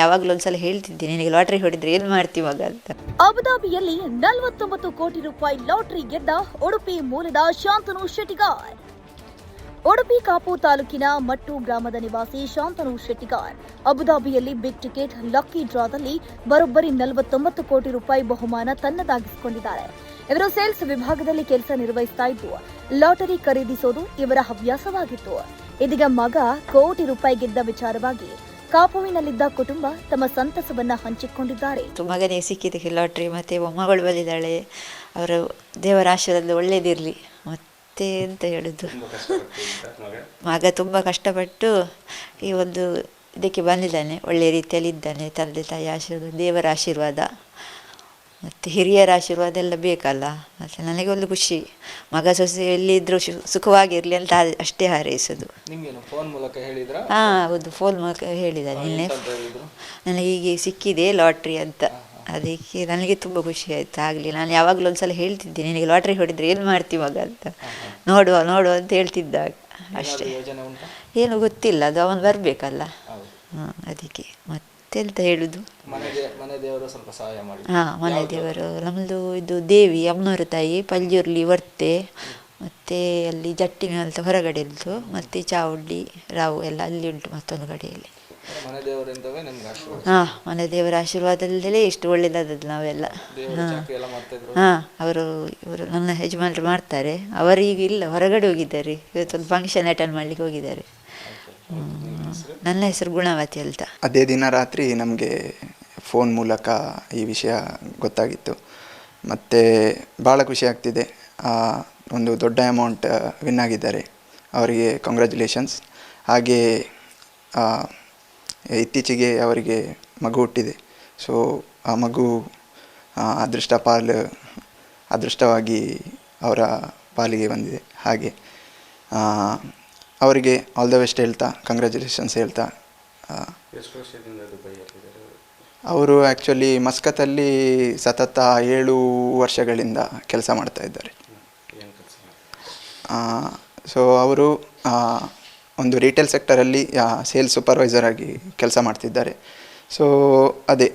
ಯಾವಾಗಲೂ ಒಂದ್ಸಲ ಹೇಳ್ತಿದ್ದೀನಿ, ನಿನಗೆ ಲಾಟ್ರಿ ಹೊಡಿದ್ರೆ ಏನು ಮಾಡ್ತೀವಾಗ ಅಂತ. ಅಬುದಾಬಿಯಲ್ಲಿ ನಲವತ್ತೊಂಬತ್ತು ಕೋಟಿ ರೂಪಾಯಿ ಲಾಟರಿ ಗೆದ್ದ ಉಡುಪಿ ಮೂಲದ ಶಾಂತನು ಶೆಟ್ಟಿಗಾರ್. ಉಡುಪಿ ಕಾಪು ತಾಲೂಕಿನ ಮಟ್ಟು ಗ್ರಾಮದ ನಿವಾಸಿ ಶಾಂತನು ಶೆಟ್ಟಿಗಾರ್. ಅಬುದಾಬಿಯಲ್ಲಿ ಬಿಗ್ ಟಿಕೆಟ್ ಲಕ್ಕಿ ಡ್ರಾದಲ್ಲಿ ಬರೋಬ್ಬರಿ ನಲವತ್ತೊಂಬತ್ತು ಕೋಟಿ ರೂಪಾಯಿ ಬಹುಮಾನ ತನ್ನದಾಗಿಸಿಕೊಂಡಿದ್ದಾರೆ. ಇವರು ಸೇಲ್ಸ್ ವಿಭಾಗದಲ್ಲಿ ಕೆಲಸ ನಿರ್ವಹಿಸ್ತಾ ಇದ್ದು, ಲಾಟರಿ ಖರೀದಿಸೋದು ಇವರ ಹವ್ಯಾಸವಾಗಿತ್ತು. ಇದೀಗ ಮಗ ಕೋಟಿ ರೂಪಾಯಿ ಗೆದ್ದ ವಿಚಾರವಾಗಿ ಕಾಪುವಿನಲ್ಲಿದ್ದ ಕುಟುಂಬ ತಮ್ಮ ಸಂತಸವನ್ನ ಹಂಚಿಕೊಂಡಿದ್ದಾರೆ. ಮಗನೇ ಸಿಕ್ಕಿದ್ದಕ್ಕೆ ಲಾಟ್ರಿ ಮತ್ತೆ ಮೊಮ್ಮಗಳು ಬಂದಿದ್ದಾಳೆ. ಅವರ ದೇವರ ಆಶೀರ್ವಾದ ಒಳ್ಳೇದಿರಲಿ. ಮತ್ತೆ ಅಂತ ಹೇಳುದು? ಮಗ. ತುಂಬ ಕಷ್ಟಪಟ್ಟು ಈ ಒಂದು ಇದಕ್ಕೆ ಬಂದಿದ್ದಾನೆ. ಒಳ್ಳೆಯ ರೀತಿಯಲ್ಲಿ ಇದ್ದಾನೆ. ತಂದೆ ತಾಯಿ ಆಶೀರ್ವಾದ ದೇವರ ಆಶೀರ್ವಾದ. ಮತ್ತು ಹಿರಿಯರ ಆಶೀರ್ವಾದ ಎಲ್ಲ ಬೇಕಲ್ಲ? ಮತ್ತು ನನಗೆ ಒಂದು ಖುಷಿ. ಮಗ ಸೊಸೆ ಎಲ್ಲಿದ್ದರೂ ಶು ಸುಖವಾಗಿರಲಿ ಅಂತ ಅಷ್ಟೇ ಹಾರೈಸೋದು. ಹಾ ಫೋನ್ ಮೂಲಕ ಹೇಳಿದ್ರ? ಹಾಂ ಹೌದು ಫೋನ್ ಮೂಲಕ ಹೇಳಿದ ನಿನ್ನೆ. ನನಗೆ ಹೀಗೆ ಸಿಕ್ಕಿದೆ ಲಾಟ್ರಿ ಅಂತ. ಅದಕ್ಕೆ ನನಗೆ ತುಂಬ ಖುಷಿ ಆಯ್ತು ಆಗಲಿ. ನಾನು ಯಾವಾಗಲೂ ಒಂದ್ಸಲ ಹೇಳ್ತಿದ್ದೆ ನಿನಗೆ ಲಾಟ್ರಿ ಹೊಡಿದ್ರೆ ಏನು ಮಾಡ್ತೀವಿ ಮಗ ಅಂತ. ನೋಡುವ ನೋಡುವ ಅಂತ ಹೇಳ್ತಿದ್ದಾಗ. ಅಷ್ಟೇ. ಏನು ಗೊತ್ತಿಲ್ಲ ಅದು ಅವನು ಬರಬೇಕಲ್ಲ. ಹಾಂ ಅದಕ್ಕೆ. ಮತ್ತೆಂತ ಹೇಳುದು? ಹಾ ಮನೆ ದೇವರು. ನಮ್ಮದು ಇದು ದೇವಿ ಅಮ್ಮನವರ ತಾಯಿ ಪಲ್ಯೂರ್ಲಿ ವರ್ತೆ ಮತ್ತೆ ಅಲ್ಲಿ ಜಟ್ಟಿನ ಅಂತ ಹೊರಗಡೆ ಉಂಟು ಮತ್ತೆ ಚಾವುಂಡಿ ರಾವು ಎಲ್ಲ ಅಲ್ಲಿ ಉಂಟು ಮತ್ತೊಂದು ಕಡೆಯಲ್ಲಿ. ಹಾ ಮನೆ ದೇವರ ಆಶೀರ್ವಾದದಲ್ಲೇ ಇಷ್ಟು ಒಳ್ಳೆಯದಾದದ್ದು ನಾವೆಲ್ಲ. ಹಾಂ. ಹಾಂ ಅವರು ಇವರು ನನ್ನ ಯಜಮಾನರು ಮಾಡ್ತಾರೆ. ಅವರೀಗ ಇಲ್ಲ ಹೊರಗಡೆ ಹೋಗಿದ್ದಾರೆ. ಇವತ್ತೊಂದು ಫಂಕ್ಷನ್ ಅಟೆಂಡ್ ಮಾಡ್ಲಿಕ್ಕೆ ಹೋಗಿದ್ದಾರೆ. ಹ್ಮ್. ನನ್ನ ಹೆಸರು ಗುಣವತಿ ಅಂತ. ಅದೇ ದಿನ ರಾತ್ರಿ ನಮಗೆ ಫೋನ್ ಮೂಲಕ ಈ ವಿಷಯ ಗೊತ್ತಾಗಿತ್ತು. ಮತ್ತು ಭಾಳ ಖುಷಿ ಆಗ್ತಿದೆ. ಒಂದು ದೊಡ್ಡ ಅಮೌಂಟ್ ವಿನ್ ಆಗಿದ್ದಾರೆ. ಅವರಿಗೆ ಕಂಗ್ರ್ಯಾಚುಲೇಷನ್ಸ್ ಹಾಗೆ ಇತ್ತೀಚೆಗೆ ಅವರಿಗೆ ಮಗು ಹುಟ್ಟಿದೆ. ಸೊ ಆ ಮಗು ಅದೃಷ್ಟ ಪಾಲು, ಅದೃಷ್ಟವಾಗಿ ಅವರ ಪಾಲಿಗೆ ಬಂದಿದೆ. ಹಾಗೆ ಅವರಿಗೆ ಆಲ್ ದ ಬೆಸ್ಟ್ ಹೇಳ್ತಾ ಕಂಗ್ರ್ಯಾಚುಲೇಷನ್ಸ್ ಹೇಳ್ತಾ ಅವರು ಆ್ಯಕ್ಚುಲಿ ಮಸ್ಕತ್ತಲ್ಲಿ ಸತತ ಏಳು ವರ್ಷಗಳಿಂದ ಕೆಲಸ ಮಾಡ್ತಾ ಇದ್ದಾರೆ. ಸೊ ಅವರು ಒಂದು ರಿಟೇಲ್ ಸೆಕ್ಟರಲ್ಲಿ ಸೇಲ್ ಸೂಪರ್ವೈಸರ್ ಆಗಿ ಕೆಲಸ ಮಾಡ್ತಿದ್ದಾರೆ. ಸೊ ಅದೇ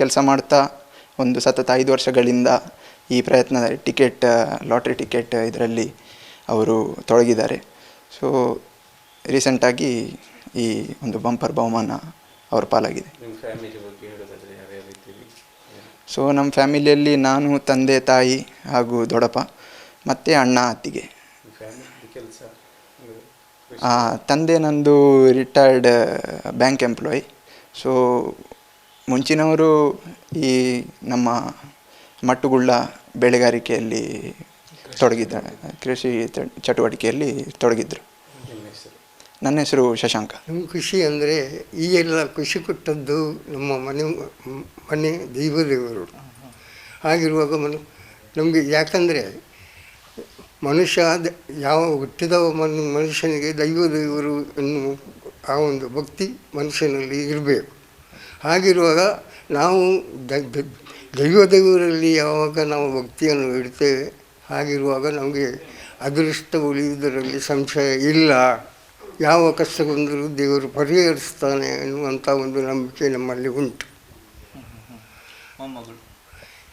ಕೆಲಸ ಮಾಡ್ತಾ ಒಂದು ಸತತ ಐದು ವರ್ಷಗಳಿಂದ ಈ ಪ್ರಯತ್ನದಲ್ಲಿ ಟಿಕೆಟ್ ಲಾಟ್ರಿ ಟಿಕೆಟ್ ಇದರಲ್ಲಿ ಅವರು ತೊಡಗಿದ್ದಾರೆ. ಸೊ ರೀಸೆಂಟಾಗಿ ಈ ಒಂದು ಬಂಪರ್ ಬಹುಮಾನ ಅವ್ರ ಪಾಲಾಗಿದೆ. ಸೊ ನಮ್ಮ ಫ್ಯಾಮಿಲಿಯಲ್ಲಿ ನಾನು ತಂದೆ ತಾಯಿ ಹಾಗೂ ದೊಡ್ಡಪ್ಪ ಮತ್ತು ಅಣ್ಣ ಅತ್ತಿಗೆ. ತಂದೆ ನಂದು ರಿಟೈರ್ಡ್ ಬ್ಯಾಂಕ್ ಎಂಪ್ಲಾಯ್ ಸೊ ಮುಂಚಿನವರು ಈ ನಮ್ಮ ಮಟ್ಟುಗುಳ್ಳ ಬೆಳೆಗಾರಿಕೆಯಲ್ಲಿ ತೊಡಗಿದ್ದಾರೆ ಕೃಷಿ ಚಟುವಟಿಕೆಯಲ್ಲಿ ತೊಡಗಿದ್ರು. ನನ್ನ ಹೆಸರು ಶಶಾಂಕ. ನಿಮ್ಮ ಖುಷಿ ಅಂದರೆ ಈ ಎಲ್ಲ ಖುಷಿ ಕೊಟ್ಟದ್ದು ನಮ್ಮ ಮನೆ ಮನೆ ದೈವದೇವರು ಹಾಗಿರುವಾಗ ಮನು, ನಮಗೆ ಯಾಕಂದರೆ ಮನುಷ್ಯ ಯಾವ ಹುಟ್ಟಿದ ಮನು, ಮನುಷ್ಯನಿಗೆ ದೈವದೇವರು ಎನ್ನುವ ಆ ಒಂದು ಭಕ್ತಿ ಮನುಷ್ಯನಲ್ಲಿ ಇರಬೇಕು. ಹಾಗಿರುವಾಗ ನಾವು ದೈವ ದೇವರಲ್ಲಿ ಯಾವಾಗ ನಾವು ಭಕ್ತಿಯನ್ನು ಇಡ್ತೇವೆ ಹಾಗಿರುವಾಗ ನಮಗೆ ಅದೃಷ್ಟ ಉಳಿಯುವುದರಲ್ಲಿ ಸಂಶಯ ಇಲ್ಲ. ಯಾವ ಕಷ್ಟ ಬಂದರೂ ದೇವರು ಪರಿಹರಿಸ್ತಾನೆ ಎನ್ನುವಂಥ ಒಂದು ನಂಬಿಕೆ ನಮ್ಮಲ್ಲಿ ಉಂಟು.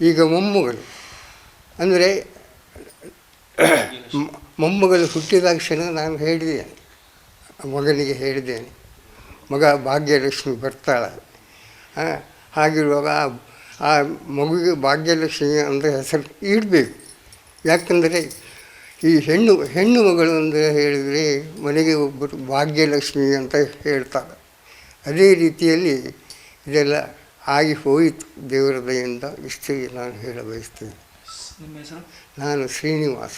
ಈಗ ಮೊಮ್ಮಗಳು. ಅಂದರೆ ಮೊಮ್ಮಗಳು ಹುಟ್ಟಿದಾಕ್ಷಣ ನಾನು ಹೇಳಿದ್ದೇನೆ. ಮಗನಿಗೆ ಹೇಳಿದ್ದೇನೆ. ಮಗ ಭಾಗ್ಯಲಕ್ಷ್ಮಿ ಬರ್ತಾಳೆ. ಹಾಗಿರುವಾಗ ಆ- ಆ ಮಗುವಿಗೆ ಭಾಗ್ಯಲಕ್ಷ್ಮಿ ಅಂದರೆ ಹೆಸರು ಇಡಬೇಕು. ಯಾಕಂದರೆ ಈ ಹೆಣ್ಣು ಹೆಣ್ಣು ಮಗಳು ಅಂದರೆ ಹೇಳಿದರೆ ಮನೆಗೆ ಒಬ್ಬರು ಭಾಗ್ಯಲಕ್ಷ್ಮಿ ಅಂತ ಹೇಳ್ತಾರೆ. ಅದೇ ರೀತಿಯಲ್ಲಿ ಇದೆಲ್ಲ ಆಗಿ ಹೋಯಿತು ದೇವರ ದಯಿಂದ ಇಷ್ಟು ನಾನು ಹೇಳಬಯಸ್ತೇನೆ. ನಾನು ಶ್ರೀನಿವಾಸ